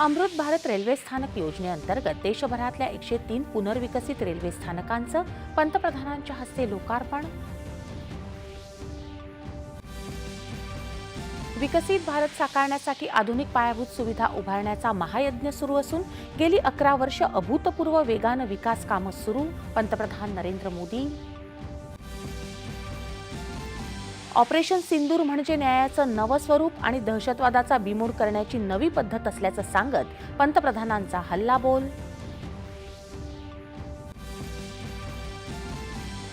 Amrit Bharat railway स्थानक योजनेअंतर्गत देशभरातल्या एकशे तीन पुनर्विकसित रेल्वे स्थानकांचं पंतप्रधानांच्या हस्ते लोकार्पण. विकसित भारत साकारण्यासाठी आधुनिक पायाभूत सुविधा उभारण्याचा महायज्ञ सुरू असून गेली अकरा वर्ष अभूतपूर्व वेगानं विकास कामं सुरू पंतप्रधान नरेंद्र मोदी. ऑपरेशन सिंदूर म्हणजे न्यायाचं नवं स्वरूप आणि दहशतवादाचा बिमोड करण्याची नवी पद्धत असल्याचं सांगत पंतप्रधानांचा हल्लाबोल.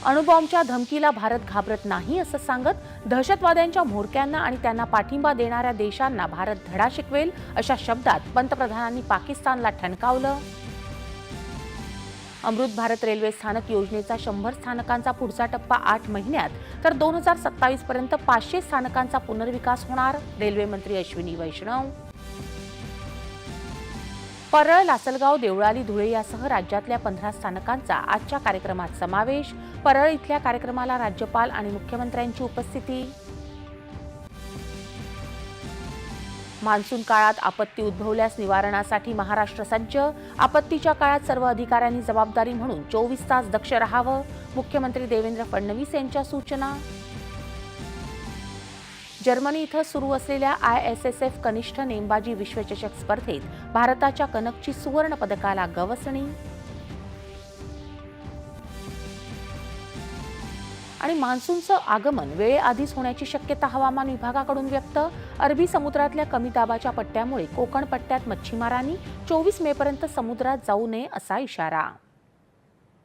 अणुबॉम्बच्या धमकीला भारत घाबरत नाही असं सांगत दहशतवाद्यांच्या म्होरक्यांना आणि त्यांना पाठिंबा देणाऱ्या देशांना भारत धडा शिकवेल अशा शब्दात पंतप्रधानांनी पाकिस्तानला ठणकावलं. अमृत भारत रेल्वे स्थानक योजनेचा शंभर स्थानकांचा पुढचा टप्पा आठ महिन्यात तर दोन हजार सत्तावीस पर्यंत पाचशे स्थानकांचा पुनर्विकास होणार रेल्वे मंत्री अश्विनी वैष्णव. परळ लासलगाव देवळाली धुळे यासह राज्यातल्या पंधरा स्थानकांचा आजच्या कार्यक्रमात समावेश. परळ इथल्या कार्यक्रमाला राज्यपाल आणि मुख्यमंत्र्यांची उपस्थिती. मान्सून काळात आपत्ती उद्भवल्यास निवारणासाठी महाराष्ट्र सज्ज. आपत्तीच्या काळात सर्व अधिकाऱ्यांनी जबाबदारी म्हणून चोवीस तास दक्ष राहावं. मुख्यमंत्री देवेंद्र फडणवीस यांच्या सूचना. जर्मनी इथं सुरू असलेल्या आय एस एस एफ कनिष्ठ नेमबाजी विश्वचषक स्पर्धेत भारताच्या कनकची सुवर्ण पदकाला गवसणी. आणि मान्सूनचं आगमन वेळेआधीच होण्याची शक्यता हवामान विभागाकडून व्यक्त. अरबी समुद्रातल्या कमी दाबाच्या पट्ट्यामुळे कोकण पट्ट्यात मच्छीमारांनी चोवीस मे पर्यंत समुद्रात जाऊ नये असा इशारा.